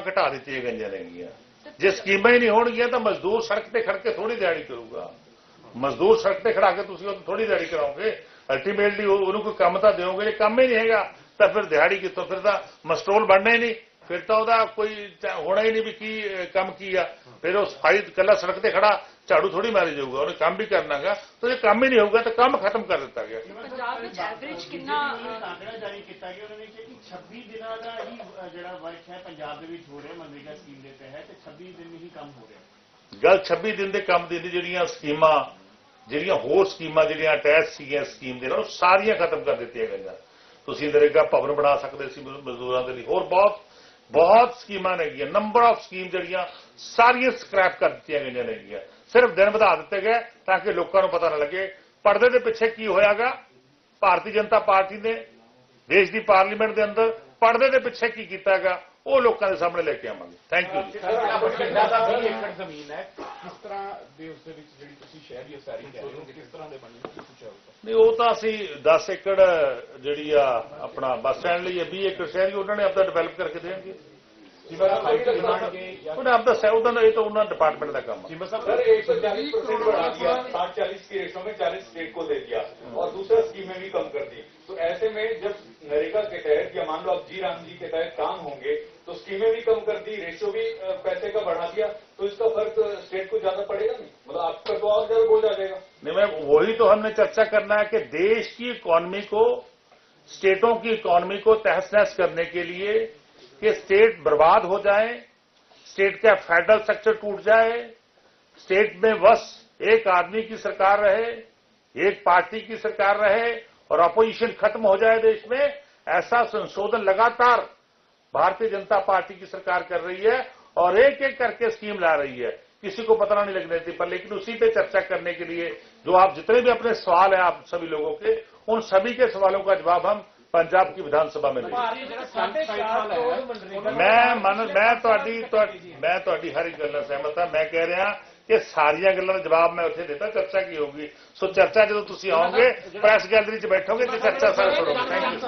ਘਟਾ ਦਿੱਤੀਆਂ ਗਈਆਂ ਨੇਗੀਆਂ ਜੇ ਸਕੀਮਾਂ ਹੀ ਨਹੀਂ ਹੋਣਗੀਆਂ ਤਾਂ ਮਜ਼ਦੂਰ ਸੜਕ ਤੇ ਖੜ ਕੇ ਥੋੜੀ ਦਿਹਾੜੀ ਕਰੂਗਾ। ਮਜ਼ਦੂਰ ਸੜਕ ਤੇ ਖੜਾ ਕੇ ਤੁਸੀਂ ਉਹ ਥੋੜੀ ਦਿਹਾੜੀ ਕਰਾਓਗੇ। ਅਲਟੀਮੇਟਲੀ ਉਹਨੂੰ ਕੋਈ ਕੰਮ ਤਾਂ ਦਿਓਗੇ। ਜੇ ਕੰਮ ਹੀ ਨਹੀਂ ਹੈਗਾ ਤਾਂ ਫਿਰ ਦਿਹਾੜੀ ਕਿੱਥੋਂ? ਫਿਰ ਤਾਂ ਮਸਟਰੋਲ ਬਣਨਾ ਹੀ ਨਹੀਂ। ਫਿਰ ਤਾਂ ਉਹਦਾ ਕੋਈ ਹੋਣਾ ਹੀ ਨਹੀਂ ਵੀ ਕੀ ਕੰਮ ਕੀ ਆ। ਫਿਰ ਉਹ ਸਫ਼ਾਈ ਕੱਲਾ ਸੜਕ ਤੇ ਖੜਾ ਝਾੜੂ ਥੋੜੀ ਮਾਰੀ ਜਾਊਗਾ। ਉਹਨੇ ਕੰਮ ਵੀ ਕਰਨਾਗਾ ਤਾਂ ਜੇ ਕੰਮ ਹੀ ਨਹੀਂ ਹੋਊਗਾ ਤਾਂ ਕੰਮ ਖਤਮ ਕਰ ਦਿੱਤਾ ਗਿਆ। ਪੰਜਾਬ ਵਿੱਚ ਐਵਰੇਜ ਕਿੰਨਾ ਆંકੜਾ ਜਾਰੀ ਕੀਤਾ ਗਿਆ ਉਹਨਾਂ ਨੇ ਕਿ 26 ਦਿਨਾਂ ਦਾ ਹੀ ਜਿਹੜਾ ਵਰਕ ਹੈ, ਪੰਜਾਬ ਦੇ ਵਿੱਚ ਹੋ ਰਿਹਾ ਮਨਰੇਗਾ ਸਕੀਮ ਦੇ ਤਹਿਤ 26 ਦਿਨ ਹੀ ਕੰਮ ਹੋ ਰਿਹਾ। ਗੱਲ 26 ਦਿਨ ਦੇ ਕੰਮ ਦੀ ਜਿਹੜੀਆਂ ਸਕੀਮਾਂ, ਜਿਹੜੀਆਂ ਹੋਰ ਸਕੀਮਾਂ, ਜਿਹੜੀਆਂ ਅਟੈਚ ਸੀਗੀਆਂ ਸਕੀਮ ਦੇ ਨਾਲ, ਉਹ ਸਾਰੀਆਂ ਖਤਮ ਕਰ ਦਿੱਤੀਆਂ ਗਈਆਂ। ਤੁਸੀਂ ਨਰੇਗਾ ਭਵਨ ਬਣਾ ਸਕਦੇ ਸੀ ਮਜ਼ਦੂਰਾਂ ਦੇ ਲਈ। ਹੋਰ ਬਹੁਤ ਬਹੁਤ ਸਕੀਮਾਂ ਨੇਗੀਆਂ ਨੰਬਰ ਆਫ ਸਕੀਮ ਜਿਹੜੀਆਂ, ਸਾਰੀਆਂ ਸਕ੍ਰੈਪ ਕਰ ਦਿੱਤੀਆਂ ਗਈਆਂ ਨੇਗੀਆਂ ਸਿਰਫ ਦਿਨ ਵਧਾ ਦਿੱਤੇ ਗਏ ਤਾਂ ਕਿ ਲੋਕਾਂ ਨੂੰ ਪਤਾ ਨਾ ਲੱਗੇ, ਪਰਦੇ ਦੇ ਪਿੱਛੇ ਕੀ ਹੋਇਆਗਾ? ਭਾਰਤੀ ਜਨਤਾ ਪਾਰਟੀ ਨੇ ਦੇਸ਼ ਦੀ ਪਾਰਲੀਮੈਂਟ ਦੇ ਅੰਦਰ ਪਰਦੇ ਦੇ ਪਿੱਛੇ ਕੀ ਕੀਤਾਗਾ ਉਹ ਲੋਕਾਂ ਦੇ ਸਾਹਮਣੇ ਲੈ ਕੇ ਆਵਾਂਗੇ। ਥੈਂਕ ਯੂ ਸਰ ਬਠਿੰਡਾ ਦਾ 20 ਏਕੜ ਜ਼ਮੀਨ ਹੈ ਕਿਸ ਤਰ੍ਹਾਂ ਦੇ ਉਸ ਦੇ ਵਿੱਚ ਜਿਹੜੀ ਤੁਸੀਂ ਸ਼ਹਿਰੀ ਉਸਾਰੀ ਕਹਿ ਰਹੇ ਹੋ ਕਿਸ ਤਰ੍ਹਾਂ ਦੇ ਬਣੀ ਹੋਈ ਕੁਛ ਹੋਰ ਨਹੀਂ ਉਹ ਤਾਂ ਅਸੀਂ 10 ਏਕੜ ਜਿਹੜੀ ਆ ਆਪਣਾ ਬੱਸ ਸਟੈਂਡ ਲਈ ਹੈ 20 ਏਕੜ ਸ਼ਹਿਰੀ ਉਹਨਾਂ ਨੇ ਆਪਦਾ ਡਿਵੈਲਪ ਕਰਕੇ ਦੇਣਗੇ। ਜਿਵੇਂ ਹਾਈਟ ਡਿਮਾਂਡ के या ਉਹਨੇ ਆਪਦਾ ਸਹਿ ਉਹਦਾ ਇਹ ਤਾਂ ਉਹਨਾਂ ਡਿਪਾਰਟਮੈਂਟ ਦਾ ਕੰਮ ਹੈ जिम्मे साहब सर एक सौ चालीस परसेंट बढ़ा दिया साठ चालीस के रेशो में चालीस स्टेट को दे दिया और दूसरा स्कीमें भी कम कर दी तो ऐसे में जब नरेगा के तहत या मान लो अब जी राम जी के तहत काम होंगे तो स्कीमें भी कम कर दी रेशो भी अ, पैसे का बढ़ा दिया तो इसका फर्क स्टेट को ज्यादा पड़ेगा नहीं मतलब आपका तो और ज्यादा बोझ आ जाएगा नहीं मैं वही तो हमने चर्चा करना है कि देश की इकोनॉमी को स्टेटों की इकोनॉमी को तहस नहस करने के लिए कि स्टेट बर्बाद हो जाए, स्टेट का फेडरल स्ट्रक्चर टूट जाए, स्टेट में बस एक आदमी की सरकार रहे, एक पार्टी की सरकार रहे और अपोजिशन खत्म हो जाए देश में, ऐसा संशोधन लगातार भारतीय जनता पार्टी की सरकार कर रही है और एक एक करके स्कीम ला रही है। किसी को पता नहीं लगने देती पर, लेकिन उसी पे चर्चा करने के लिए जो आप जितने भी अपने सवाल हैं आप सभी लोगों के, उन सभी के सवालों का जवाब हम पंजाब की विधानसभा में देंगे ਜਿਹੜਾ ਸਾਢੇ 4 ਕਰੋੜ ਮਨਰੇਗਾ ਮੈਂ ਮਨ ਮੈਂ ਤੁਹਾਡੀ ਤੁਹਾਡੀ- ਮੈਂ ਤੁਹਾਡੀ ਹਰ ਇੱਕ ਗੱਲ ਨਾਲ ਸਹਿਮਤ ਹਾਂ ਮੈਂ ਕਹਿ ਰਿਹਾ ਕਿ ਸਾਰੀਆਂ ਗੱਲਾਂ ਦਾ ਜਵਾਬ ਮੈਂ ਉੱਥੇ ਦਿੱਤਾ ਚਰਚਾ ਕੀ ਹੋਊਗੀ ਸੋ ਚਰਚਾ ਜਦੋਂ ਤੁਸੀਂ ਆਓਗੇ ਪ੍ਰੈਸ ਗੈਲਰੀ 'ਚ ਬੈਠੋਗੇ ਤੇ ਚਰਚਾ ਸਾਰੇ ਸੁਣੋਗੇ ਥੈਂਕ ਯੂ